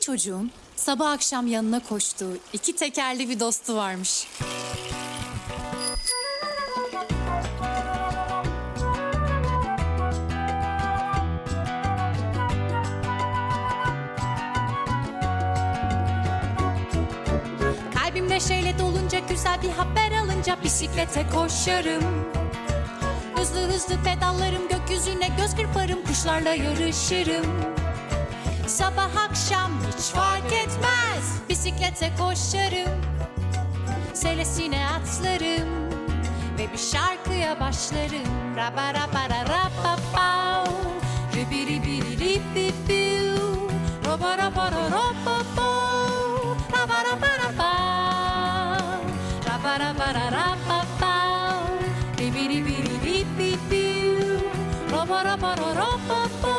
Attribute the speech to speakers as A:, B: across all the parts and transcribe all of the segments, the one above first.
A: Bir çocuğun sabah akşam yanına koştuğu iki tekerli bir dostu varmış. Kalbim neşeyle dolunca güzel bir haber alınca bisiklete koşarım. Hızlı hızlı pedallarım gökyüzüne göz kırparım kuşlarla yarışırım. Sabah akşam hiç fark etmez bisiklete koşarım. Selesine atlarım ve bir şarkıya başlarım. Raba raba ra ra pa pau. Ribi ribi ri ri bi biu. Raba raba. Raba raba. Raba raba ra ra pa. Ribi ribi ri ri bi biu. Raba raba ra ra pa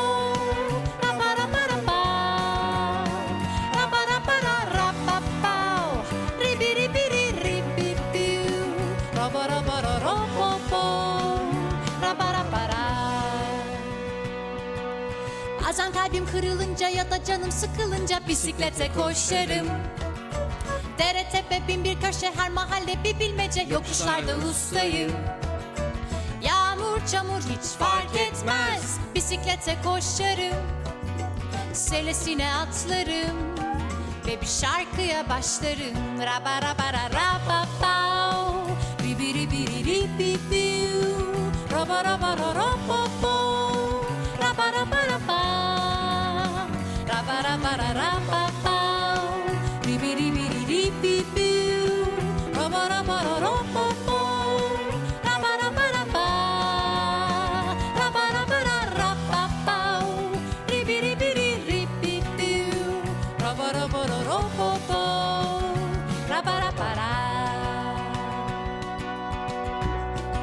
A: Bazen kalbim kırılınca ya da canım sıkılınca bisiklete koşarım. Dere tepe bin bir köşe her mahalle bir bilmece yokuşlarda ustayım. Yağmur çamur hiç fark etmez bisiklete koşarım. Selesine atlarım ve bir şarkıya başlarım. Raba raba ra ra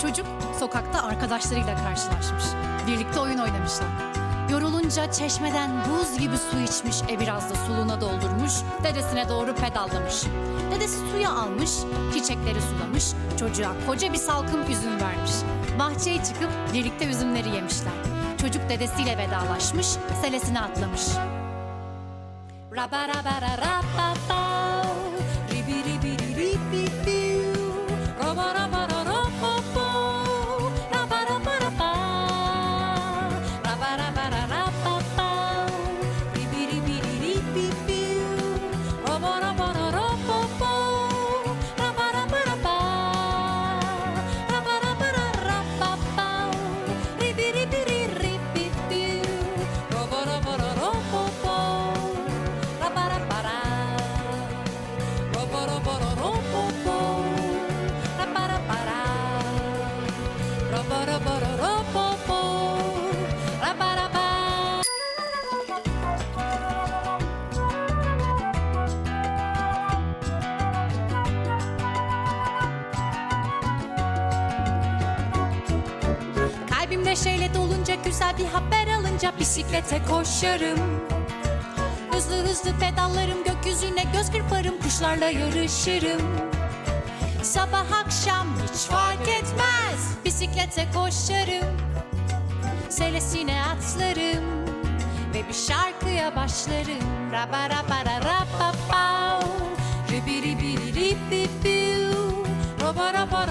A: Çocuk sokakta arkadaşlarıyla karşılaşmış. Birlikte oyun oynamışlar. Yorulunca çeşmeden buz gibi su içmiş, e biraz da suluğuna doldurmuş, dedesine doğru pedallamış. Dedesi suya almış, çiçekleri sulamış, çocuğa koca bir salkım üzüm vermiş. Bahçeye çıkıp birlikte üzümleri yemişler. Çocuk dedesiyle vedalaşmış, selesine atlamış. Raba raba Kalbim neşeyle dolunca güzel bir haber alınca bisiklete koşarım. Hızlı hızlı pedallarım gökyüzüne göz kırparım kuşlarla yarışırım. Sabah akşam hiç fark etmez bisiklete koşarım. Selesine atlarım ve bir şarkıya başlarım. Raba raba ra ra pa pau. Ribi ribi ri ri bi biu. Raba raba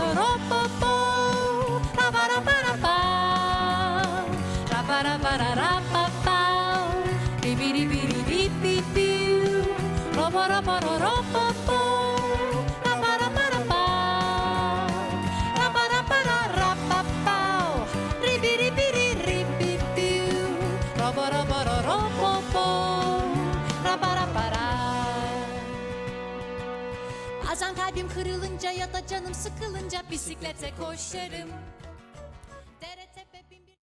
A: Bazen kırılınca ya da canım sıkılınca bisiklete koşarım.